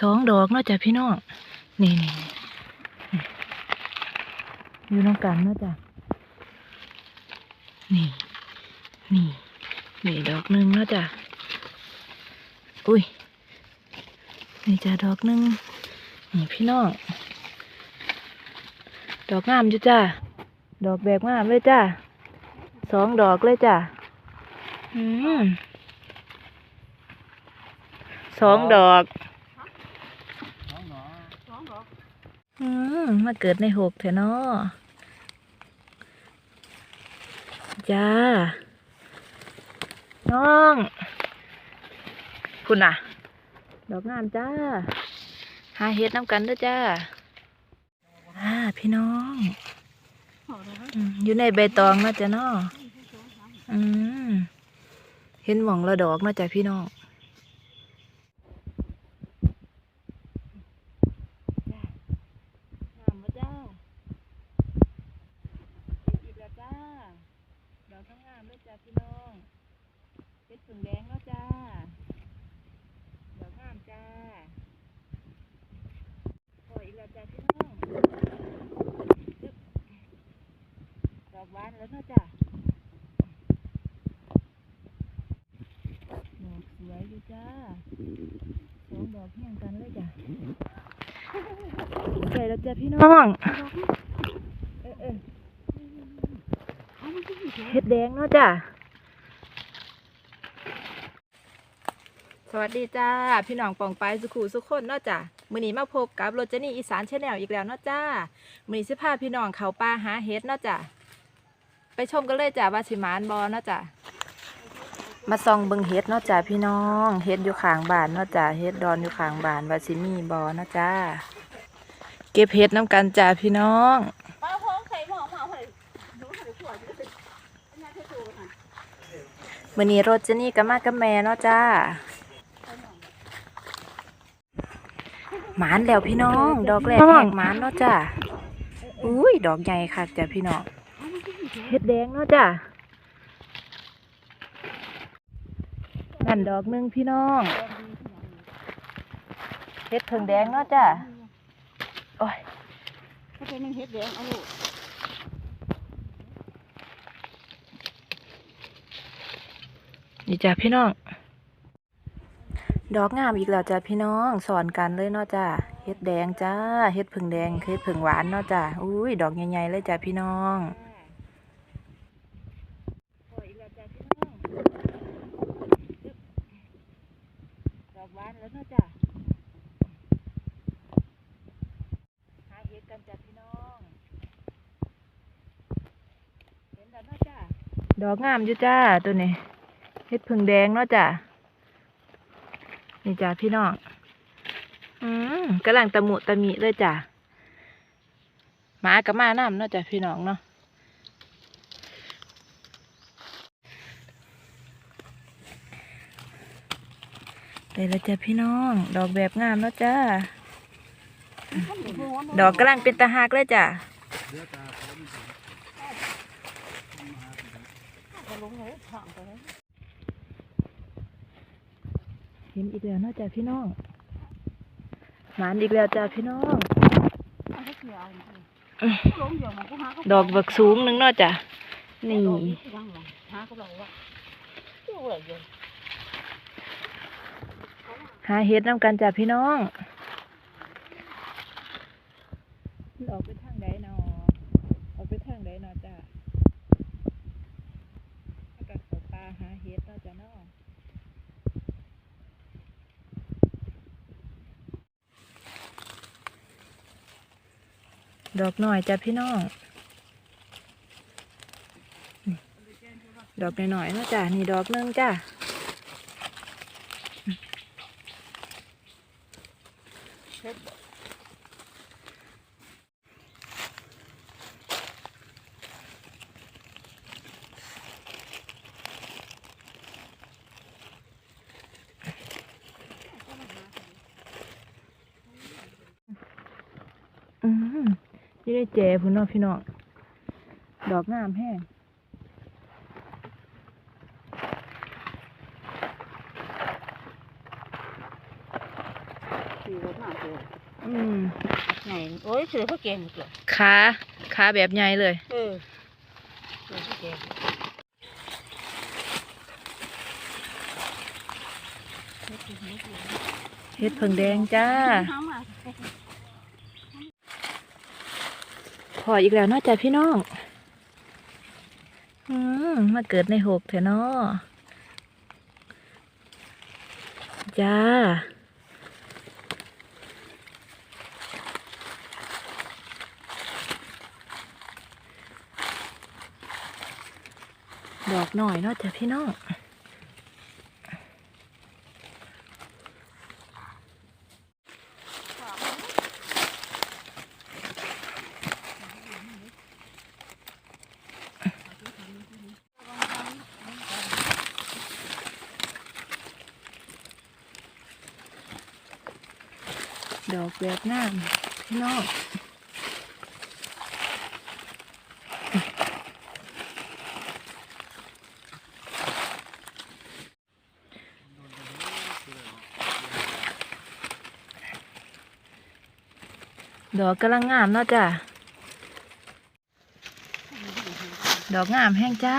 สองดอกเนาะจ้ะพี่น้อง นี่นี่อยู่น้องกันเนาะจ้ะ นี่ นี่ นี่ดอกหนึ่งเนาะจ้ะ อุ้ย นี่จ้ะดอกหนึ่งนี่พี่น้อง ดอกงามอยู่จ้าดอกแบบงามเลยจ้าสองดอกเลยจ้าอืมสองดอก อืมมาเกิดในหกเถอะเนาะจ้า น้อง คุณน่ะ ดอกงามจ้า หาเฮ็ดน้ำกันเด้อจ้าอ่าพี่น้องอยู่ในใบตองนาะจ้ะเนาะอืม เห็นหม่องละดอกนาะจ้ะพี่น้องจ้ะงามบ่จ้าอีกแล้วจ้า ดอกงามๆเลยจ้ะพี่น้องเฮ็ดผึ่งแดงเนาะจ้า ดอกงามจ้าโอ้ยอีกแล้วจ้ะพี่น้อง ดอกหวานแล้วเนาะจ้ะ ดอกส วยอยู่จ้าสองดอกเฮียงกันเลยจ้ะใส่แล้วจ้ะพี่น้องเออเออเห็ดแดงเนาะจ้ะสวัสดีจ้า พี่น้องปองไปสุขุสุขคนเนาะจ้ะมื้อนี้มาพบกับโรจนี่อีสานชาแนลอีกแล้วเนาะจ้ามื้อนี้สิพาพี่น้องเขาป่าหาเห็ดเนาะจ้ะไปชมกันเลยจ้ะว่าสิหมานบอเนาะจ้ะ มาส่องเบิงเห็ดเนาะจ้ะพี่น้องเห็ดอยู่ขางบานเนาะจ้ะเห็ดดอนอยู่ขางบานวาสิมีบอเนาะจ้าเก็บเห็ดน้ำกันจ้ะพี่น้องป้าพงใส่หม้อมาเลยดูใส่ขวดอยู่เป็นยังไงเธอดูน่ะมื้อนี้รถเจนี่ก็มากับแม่เนาะจ้าหมานแล้วพี่น้อง ดอกแรกแหกหมานเนาะจ้าอุ้ยดอกใหญ่ค่ะจ้ะพี่น้องเห็ดแดงเนาะจ้า นั่นดอกหนึงพี่น้องเห็ดเพิ่งแดงเนาะจ้าโอ้ยถ้าเป็นยังเฮ็ดแดงเอาลูกนี่จ้ะพี่น้อง ดอกงามอีกแล้วจ้ะพี่น้องสอนกันเลยเนาะจ้ะเฮ็ดแดงจ้าเฮ็ดผึ่งแดงเฮ็ดผึ่งหวานเนาะจ้ะอุ้ยดอกใหญ่ๆเลยจ้ะพี่น้องดอกหวานแล้วเนาะจ้ะหาเฮ็ดกันจ้ะพี่น้องเห็นแล้วเนาะจ้ะ ดอกงามอยู่จ้าตัวนี้เฮ็ดผึ่งแดงเนาะจ้ะนี่จ้ะพี่น้องอืมกำลังตะมุตะมิเลยจ้ะหมากับมาน้ำเนาะจ้ะพี่น้องเนาะได้แล้วจ้ะพี่น้อง ดอกแบบงามเนาะจ้าดอกกำลังเป็นตาหักเลยจ้ะ จะ ลงเลยถางไปเลยเห็นอีกแล้วเนาะจ้ะพี่น้องหมานอีกแล้วจ้ะพี่น้องเอาให้เกี่ยวลงเดี๋ยวมันก็หาดอกบักสูงหนึงเนาะจ้ะนี่ยังหลังหาก็เราว่าเกี่ยวอะไรอยู่หาเห็ดน้ำกันจ้ะพี่น้องออกไปทางใดเนาะออกไปทางใดเนาะจ้ะอากาศตกปลา หาเห็ดเนาะจ้ะเนาะดอกหน่อยจ้ะพี่น้อง ดอกหน่อยๆเนาะจ้ะนี่ดอกนึงจ้ะ อืมนี่ได้เจพุ่นเนาะพี่น้องดอกงามแห้งขี่รถมาเจออืมไหนโอ้ยเสือพวกเก่งเสือขาขาแบบใหญ่เลย เออเสือพวกเก่งเฮ็ดเพิ่งแดงจ้าห้ามมา พ ออีกแล้วนาะจ้ะพี่น้อง อืมมาเกิดในหกเถอะเนาะจ้า ดอกหน่อยนาะจ้ะพี่น้อง ดอกแบบงามพี่น้องดอกกำลังงามเนาะจ้ะ ดอกงามแห้งจ้า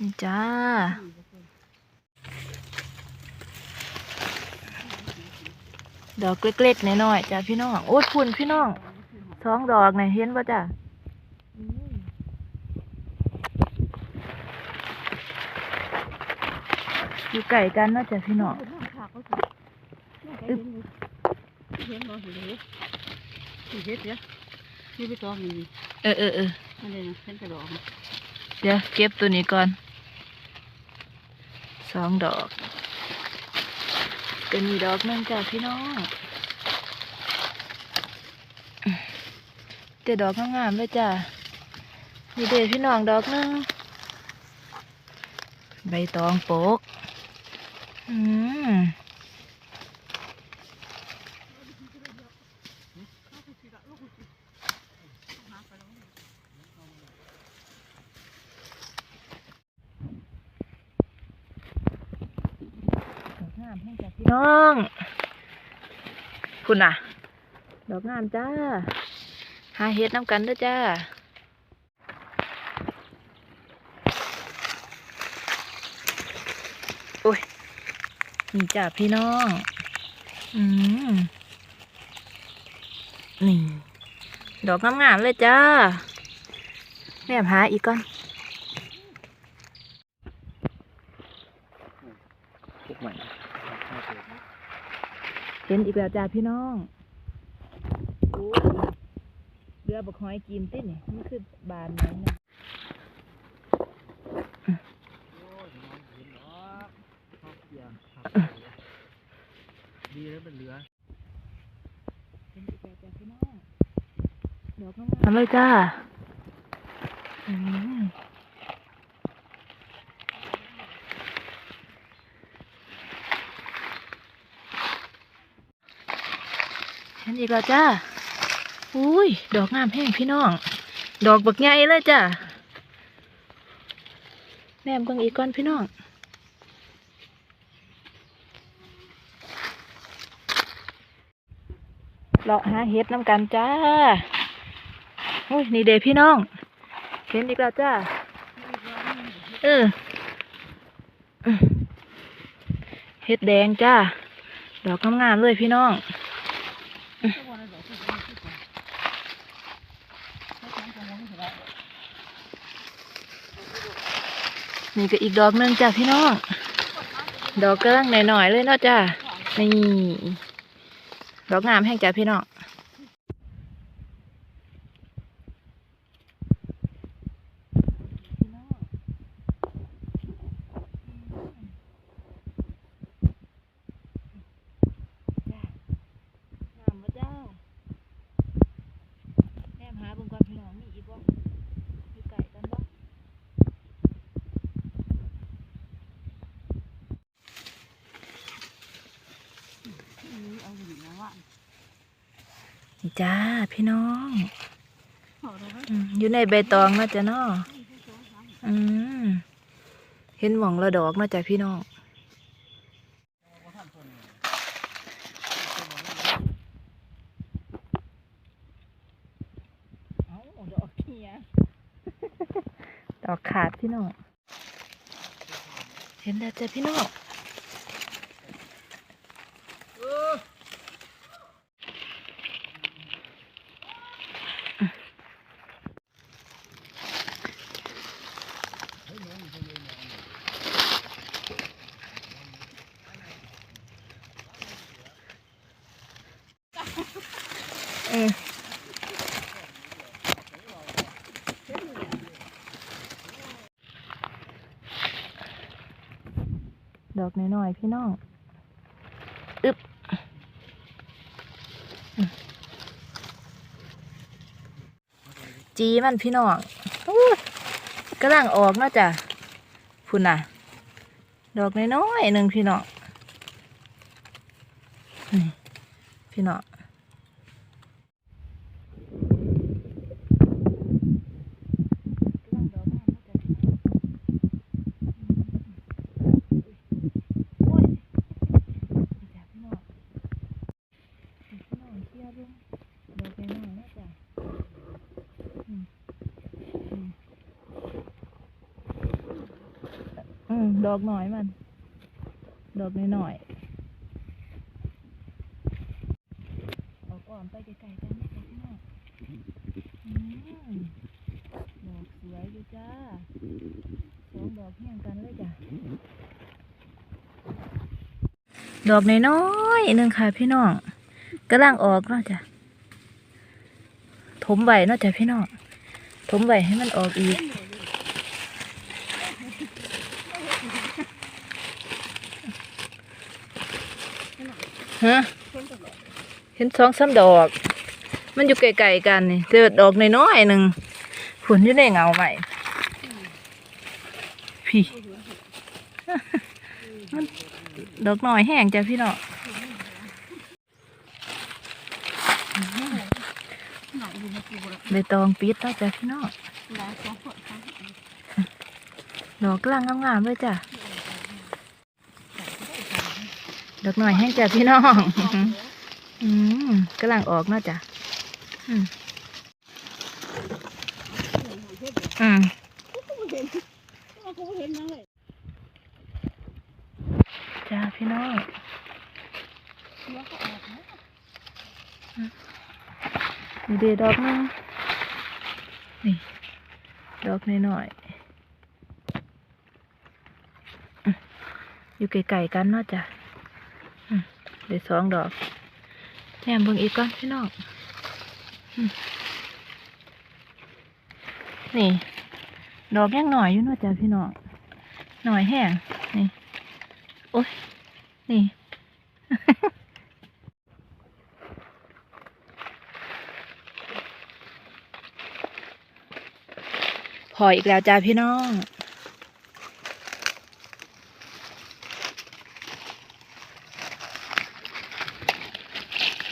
นี่จ้า ดอกเล็กๆน้อยๆจ้ะพี่น้องโอ้ยพุ่นพี่น้องสองดอกไหนะเห็นป่ะจ้ะอยู่ไก่กันเนาะจ้ะพี่น้องอึ๊บเห็นบ่เห็นเลยเห็นเดี๋ยวนี่ไปตองนี่เออเออเออนั่นเลยนะเห็นกระดอกเดี๋ยวเก็บตัวนี้ก่อนสองดอก จะมีดอกหนึงจ้ะพี่น้องเจดอกงามๆเลยจ้ะมีเดพี่น้องดอกนึงใบตองโปก อืมดอกงามให้จ้ะ พี่น้องคุณน่ะ ดอกงามจ้า หาเห็ดน้ำกันด้วยจ้าโอ้ยนี่จ้าพี่น้อง อืมนี่ ดอกงามๆเลยจ้าแม่หาอีกก่อน พวกใหม่ เห็นอีกแล้วจ้าพี่น้องเรือบกหอยกินติเนี่ยมันคือบานนั้นนะดีแล้วเป็นเรือเห็นอีกแล้วจ้าพี่น้องดอกงามๆเลยจ้าอืมเห็น อีกแล้วจ้าอุ้ย ดอกงามแห้งพี่น้อง ดอกบักใหญ่เลยจ้าแนมเบิ่งอีกก่อนพี่น้อง เลาะหาเห็ดน้ำกันจ้าอุ้ย นี่เดพี่น้อง เห็นอีกแล้วจ้า เออเห็ดแดงจ้า ดอกงามๆเลยพี่น้อง นี่ก็อีกดอกหนึงจ้ะพี่น้อง ดอกกำลังหน่อยๆเลยเนาะจ้ะนี่ ดอกงามแห้งจ้ะพี่น้องามบ่จ้าแม่หาเบิ่งก่อนพี่น้องมีอีกบ่อยู่ไก่กันบ่ นี่จ้าพี่น้องอืมอยู่ในใบตองเนาะจ้ะเนาะอืมเห็นหมองละดอกเนาะจ้ะพี่น้องเอาดอกเขียดอกขาดพี่น้อง เห็นแล้วจ้ะพี่น้อง เออดอกน้อยๆพี่น้อง อึบจีมันพี่น้องอกำลังออกนะจ้ะพุ่นน่ะ ดอกน้อยๆหนึ่งพี่น้องพี่น้อง โอ้ยนี่จ้ะพี่น้องนี่พี่น้องเชื่อเบิ่งดอกน้อยๆนะจ้ะอืมอืม อืมดอกน้อยมัน ดอกน้อยๆออกอ้อมไปไกลๆกันนะจ๊ะพี่น้องอืมดอกสวยอยู่จ้าสองดอกเฮียงกันเลยจ้ะดอกน้อยๆหนึ่งค่ะพี่น้องกำลังออกเนาะจ้ะถมใบเนาะจ้ะพี่น้องถมใบให้มันออกอีก ฮะเห็นสองสามดอก มันอยู่ไกลๆกันนี่เจอดอกน้อยๆหนึ่งผลอยู่ในเงาใหม่พี่ดอกน้อยแห้งจ้ะพี่น้องหน่อยอยู่ใบตองปิดเนาะจ้ะพี่เนาะดอกกลางงามๆเลยจ้ะ ดอกหน้อยแห้งจ้ะพี่น้อง อืมกำลังออกเนาะจ้ะอืมอืมกูเจ้าพี่น้องนี่เดดอกหนึงนี่ ดอกน้อยๆอืมอยู่ไกลๆกันเนาะจ้ะ เดี๋ยวสองดอกแหนมเบิ่งอีกก่อนพี่น้องนี่ ดอกยังหน่อยอยู่นาะจ้ะพี่น้องหน่อยแห้งนี่ โอ้ยนี่ พออีกแล้วจ้าพี่น้อง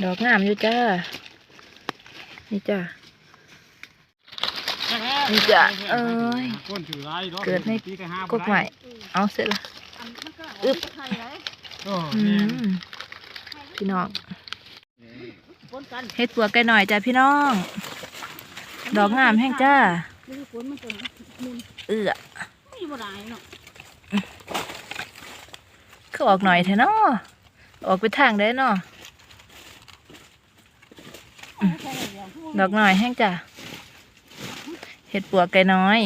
ดอกงามอยู่จ้า นี่จ้า นี่จ้ะเอ้ยก้นถือไรเนาะเกิดในปีห้ากกใหม่ เอาเสร็จละอันมันก็อึบไทยไรโอ้อืแม่นมพี่น้องปนกันเฮ็ดปัวไก่หน่อยจ้าพี่น้อง ดอกงามแห้งจ้าไม่ได้ฝนมันจะมุนเอื้อไม่บ่ได้เนาะคือออกหน่อยเถอะเนาะออกไปทางได้เนาะใช่แล้ว ดอกหน่อยแห้งจ้ะเห็ดปัวไก่น้อย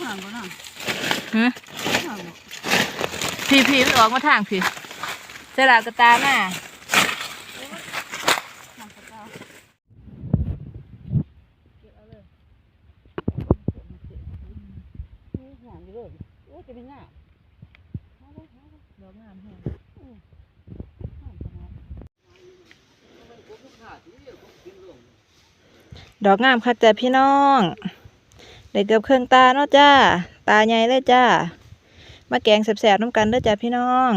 ห่างบ่น่ะหืมห่างบ่ พี่พี่มันออกมาทางพี่เสลากกระตามมา ห่างกระเจ้าเก็บเอาเลยโอ้ห่างอยู่เลยโอ้จะเป็นหน้า ดอกงามแห้ง ห่างขนาด ดอกงามค่ะจ้ะพี่น้องได้เกือบเครื่องตาเนาะจ้า ตาใหญ่เลยจ้า มาแกงแสบๆน้ำกันเด้อจ้ะพี่น้อง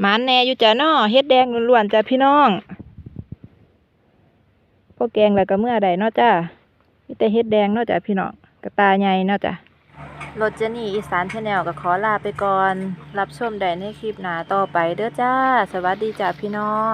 หมานแน่อยู่จ้ะนาะเฮ็ดแดงล้วนๆจ้ะพี่น้องพวกแกงแล้วก็เมื่อใดเนาะจ้ามีแต่เฮ็ดแดงเนาะจ้ะพี่น้องกระตาใหญ่เนาะจ้ะ รถเจนี่อีสานชาแนลก็ขอลาไปก่อน รับชมได้ในคลิปหน้าต่อไปเด้อจ้า สวัสดีจ้าพี่น้อง